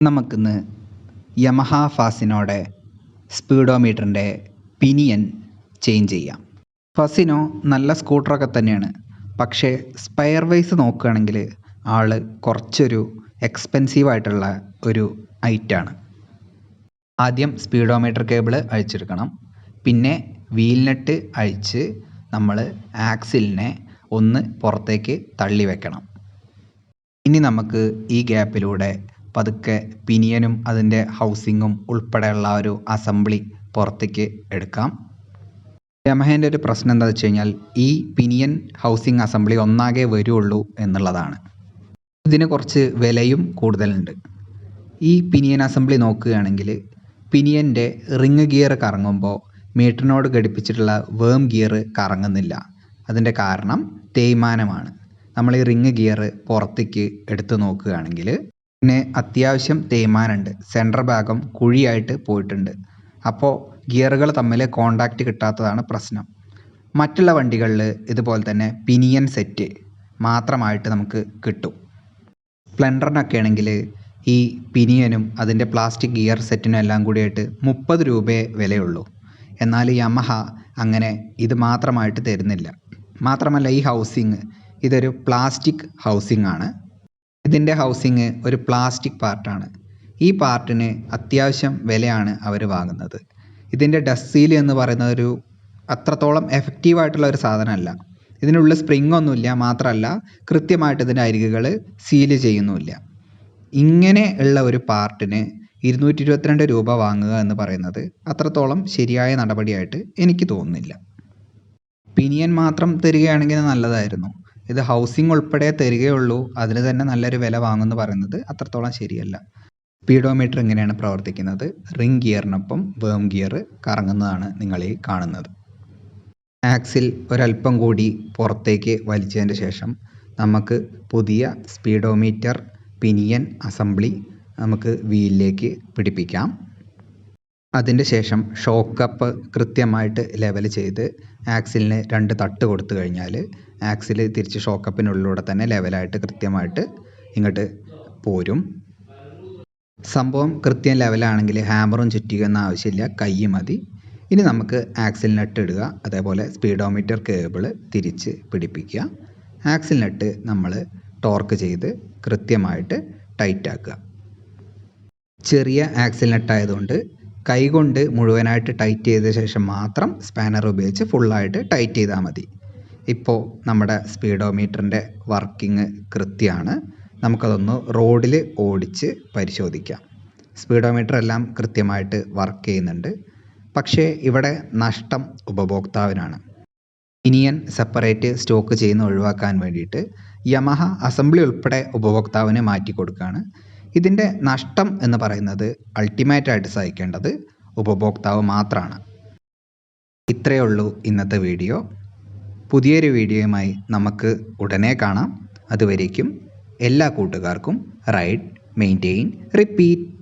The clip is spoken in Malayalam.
നമുക്കിന്ന് യമഹ ഫാസിനോടെ സ്പീഡോമീറ്ററിന്റെ പിനിയൻ ചേഞ്ച് ചെയ്യാം. ഫസിനോ നല്ല സ്കൂട്ടറൊക്കെ തന്നെയാണ്. പക്ഷേ സ്പെയർ വൈസ് നോക്കുകയാണെങ്കിൽ ആൾ കുറച്ചൊരു എക്സ്പെൻസീവായിട്ടുള്ള ഒരു ഐറ്റാണ് ആദ്യം സ്പീഡോമീറ്റർ കേബിൾ അഴിച്ചെടുക്കണം. പിന്നെ വീൽ നട്ട് അഴിച്ച് നമ്മൾ ആക്സിലിനെ ഒന്ന് പുറത്തേക്ക് തള്ളി വെക്കണം. ഇനി നമുക്ക് ഈ ഗ്യാപ്പിലൂടെ പതുക്കെ പിനിയനും അതിന്റെ ഹൗസിങ്ങും ഉൾപ്പെടെയുള്ള ഒരു അസംബ്ലി പുറത്തേക്ക് എടുക്കാം. യമഹേന്റെ ഒരു പ്രശ്നം എന്താ വെച്ച് കഴിഞ്ഞാൽ ഈ പിനിയൻ ഹൗസിംഗ് അസംബ്ലി ഒന്നാകെ വരുള്ളൂ എന്നുള്ളതാണ്. ഇതിന് കുറച്ച് വിലയും കൂടുതലുണ്ട്. ഈ പിനിയൻ അസംബ്ലി നോക്കുകയാണെങ്കിൽ പിനിയന്റെ റിങ് ഗിയർ കറങ്ങുമ്പോൾ മീറ്ററിനോട് ഘടിപ്പിച്ചിട്ടുള്ള വേം ഗിയർ കറങ്ങുന്നില്ല. അതിന്റെ കാരണം തേയ്മാനമാണ്. നമ്മൾ ഈ റിങ് ഗിയർ പുറത്തേക്ക് എടുത്തു നോക്കുകയാണെങ്കിൽ പിന്നെ അത്യാവശ്യം തേയ്മാനമുണ്ട് സെന്റർ ഭാഗം കുഴിയായിട്ട് പോയിട്ടുണ്ട്. അപ്പോൾ ഗിയറുകൾ തമ്മിൽ കോണ്ടാക്റ്റ് കിട്ടാത്തതാണ് പ്രശ്നം. മറ്റുള്ള വണ്ടികളിൽ ഇതുപോലെ തന്നെ പിനിയൻ സെറ്റ് മാത്രമായിട്ട് നമുക്ക് കിട്ടും. സ്പ്ലെൻഡറിനൊക്കെ ആണെങ്കിൽ ഈ പിനിയനും അതിന്റെ പ്ലാസ്റ്റിക് ഗിയർ സെറ്റിനും എല്ലാം കൂടിയിട്ട് മുപ്പത് രൂപയെ വിലയുള്ളൂ. എന്നാൽ യമഹ അങ്ങനെ ഇത് മാത്രമായിട്ട് തരുന്നില്ല. മാത്രമല്ല ഈ ഹൗസിങ് ഇതൊരു പ്ലാസ്റ്റിക് ഹൗസിങ് ആണ്. ഇതിന്റെ ഹൗസിങ് ഒരു പ്ലാസ്റ്റിക് പാർട്ടാണ് ഈ പാർട്ടിന് അത്യാവശ്യം വിലയാണ് അവർ വാങ്ങുന്നത്. ഇതിന്റെ ഡസ്റ്റ് സീൽ എന്ന് പറയുന്ന ഒരു അത്രത്തോളം എഫക്റ്റീവ് ആയിട്ടുള്ള ഒരു സാധനമല്ല. ഇതിനുള്ളിൽ സ്പ്രിങ് ഒന്നുമില്ല മാത്രമല്ല കൃത്യമായിട്ട് ഇതിന്റെ അരികുകൾ സീൽ ചെയ്യുന്നുമില്ല. ഇങ്ങനെ ഉള്ള ഒരു പാർട്ടിന് ഇരുന്നൂറ്റി ഇരുപത്തിരണ്ട് രൂപ വാങ്ങുക എന്ന് പറയുന്നത് അത്രത്തോളം ശരിയായ നടപടിയായിട്ട് എനിക്ക് തോന്നുന്നില്ല. പിനിയൻ മാത്രം തരികയാണെങ്കിൽ നല്ലതായിരുന്നു. ഇത് ഹൗസിംഗ് ഉൾപ്പെടെ തരികയുള്ളൂ അതിന് തന്നെ നല്ലൊരു വില വാങ്ങുമെന്ന് പറയുന്നത് അത്രത്തോളം ശരിയല്ല. സ്പീഡോമീറ്റർ ഇങ്ങനെയാണ് പ്രവർത്തിക്കുന്നത്. റിംഗ് ഗിയറിനൊപ്പം വേം ഗിയർ കറങ്ങുന്നതാണ് നിങ്ങൾ ഈ കാണുന്നത്. ആക്സിൽ ഒരല്പം കൂടി പുറത്തേക്ക് വലിച്ചതിന് ശേഷം നമുക്ക് പുതിയ സ്പീഡോമീറ്റർ പിനിയൻ അസംബ്ലി നമുക്ക് വീലിലേക്ക് പിടിപ്പിക്കാം. അതിന്റെ ശേഷം ഷോക്കപ്പ് കൃത്യമായിട്ട് ലെവൽ ചെയ്ത് ആക്സിലിന് രണ്ട് തട്ട് കൊടുത്തു കഴിഞ്ഞാൽ ആക്സിൽ തിരിച്ച് ഷോക്കപ്പിനുള്ളിലൂടെ തന്നെ ലെവലായിട്ട് കൃത്യമായിട്ട് ഇങ്ങോട്ട് പോരും. സംഭവം കൃത്യം ലെവലാണെങ്കിൽ ഹാമറും ചുറ്റിക്കുന്ന ആവശ്യമില്ല കൈ മതി. ഇനി നമുക്ക് ആക്സിൽ നട്ട് ഇടുക അതേപോലെ സ്പീഡോമീറ്റർ കേബിൾ തിരിച്ച് പിടിപ്പിക്കുക. ആക്സിൽ നട്ട് നമ്മൾ ടോർക്ക് ചെയ്ത് കൃത്യമായിട്ട് ടൈറ്റാക്കുക ചെറിയ ആക്സിൽ നട്ടായതുകൊണ്ട് കൈകൊണ്ട് മുഴുവനായിട്ട് ടൈറ്റ് ചെയ്ത ശേഷം മാത്രം സ്പാനർ ഉപയോഗിച്ച് ഫുള്ളായിട്ട് ടൈറ്റ് ചെയ്താൽ മതി. ഇപ്പോൾ നമ്മുടെ സ്പീഡോമീറ്ററിന്റെ വർക്കിംഗ് കൃത്യമാണ്. നമുക്കതൊന്ന് റോഡിൽ ഓടിച്ച് പരിശോധിക്കാം. സ്പീഡോമീറ്റർ എല്ലാം കൃത്യമായിട്ട് വർക്ക് ചെയ്യുന്നുണ്ട്. പക്ഷേ ഇവിടെ നഷ്ടം ഉപഭോക്താവിനാണ്. ഇനിയൻ സെപ്പറേറ്റ് സ്റ്റോക്ക് ചെയ്യുന്ന ഒഴിവാക്കാൻ വേണ്ടിയിട്ട് യമഹ അസംബ്ലി ഉൾപ്പെടെ ഉപഭോക്താവിന് മാറ്റി കൊടുക്കുകയാണ്. ഇതിന്റെ നഷ്ടം എന്ന് പറയുന്നത് അൾട്ടിമേറ്റായിട്ട് സഹിക്കേണ്ടത് ഉപഭോക്താവ് മാത്രമാണ് ഇത്രയേ ഉള്ളൂ ഇന്നത്തെ വീഡിയോ. പുതിയൊരു വീഡിയോയുമായി നമുക്ക് ഉടനെ കാണാം. അതുവരേക്കും എല്ലാ കൂട്ടുകാർക്കും റൈഡ് മെയിന്റെയിൻ റിപ്പീറ്റ്